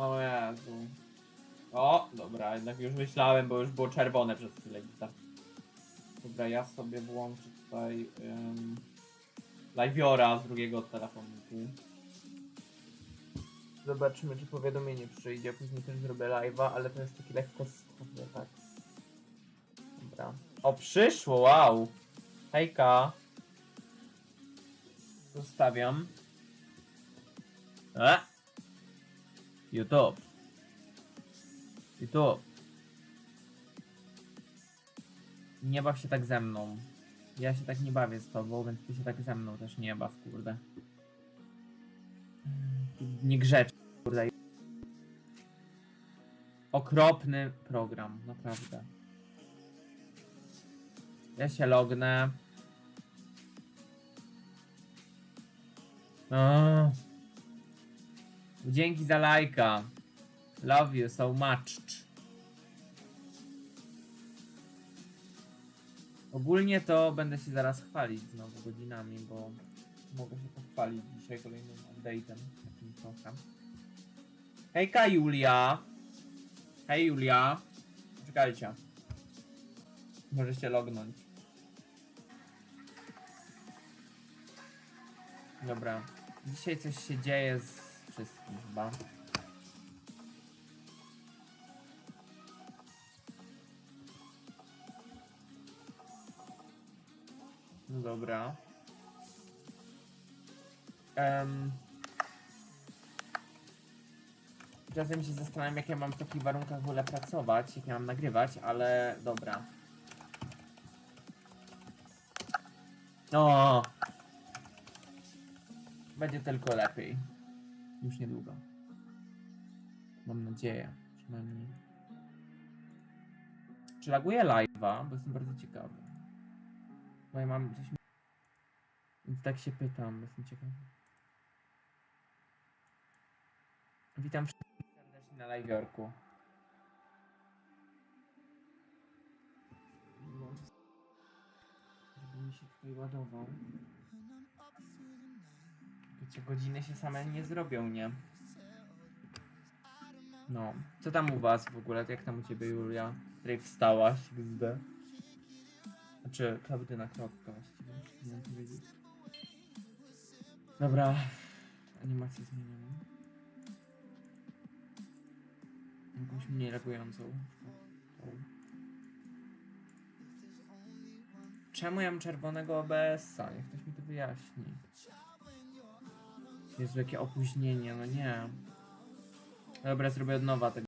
O Jezu. O, dobra, jednak już myślałem, bo już było czerwone przez chwilę. Tak. Dobra, ja sobie włączę tutaj um, live'ora z drugiego telefonu. Zobaczymy, czy powiadomienie przyjdzie. Później też zrobię live'a, ale to jest taki lekko stopy, tak. Dobra. O, przyszło, wow! Hejka! Zostawiam. E? YouTube. YouTube. Nie baw się tak ze mną. Ja się tak nie bawię z tobą, więc ty się tak ze mną też nie baw, kurde. Niegrzeczny, kurde. Okropny program, naprawdę. Ja się lognę. O. Dzięki za lajka. Love you so much. Ogólnie to będę się zaraz chwalić znowu godzinami, bo mogę się pochwalić dzisiaj kolejnym update'em. Takim trochę. Hejka Julia. Hej Julia. Czekajcie. Może się lognąć. Dobra. Dzisiaj coś się dzieje z wszystkim chyba. No dobra. Um, czasem się zastanawiam, jak ja mam w takich warunkach w ogóle pracować, jak ja mam nagrywać, ale dobra. O! Będzie tylko lepiej. Już niedługo. Mam nadzieję, przynajmniej. Czy laguje live'a? Bo jestem bardzo ciekawy. Bo ja mam coś... Więc tak się pytam, jestem ciekawy. Witam wszystkich serdecznie na live'orku. Żeby mi się tutaj ładował. Wiecie, godziny się same nie zrobią, nie? No. Co tam u was w ogóle? Jak tam u ciebie, Julia? Której wstałaś, gzdy? Znaczy, Klaudyna Kropka właściwie, mam powiedzieć. Dobra. Animację zmieniamy. Jakąś mniej reagującą. Czemu ja mam czerwonego OBS-a? Niech ktoś mi to wyjaśni. Jezu, jakie opóźnienie, no nie. Dobra, zrobię od nowa tego.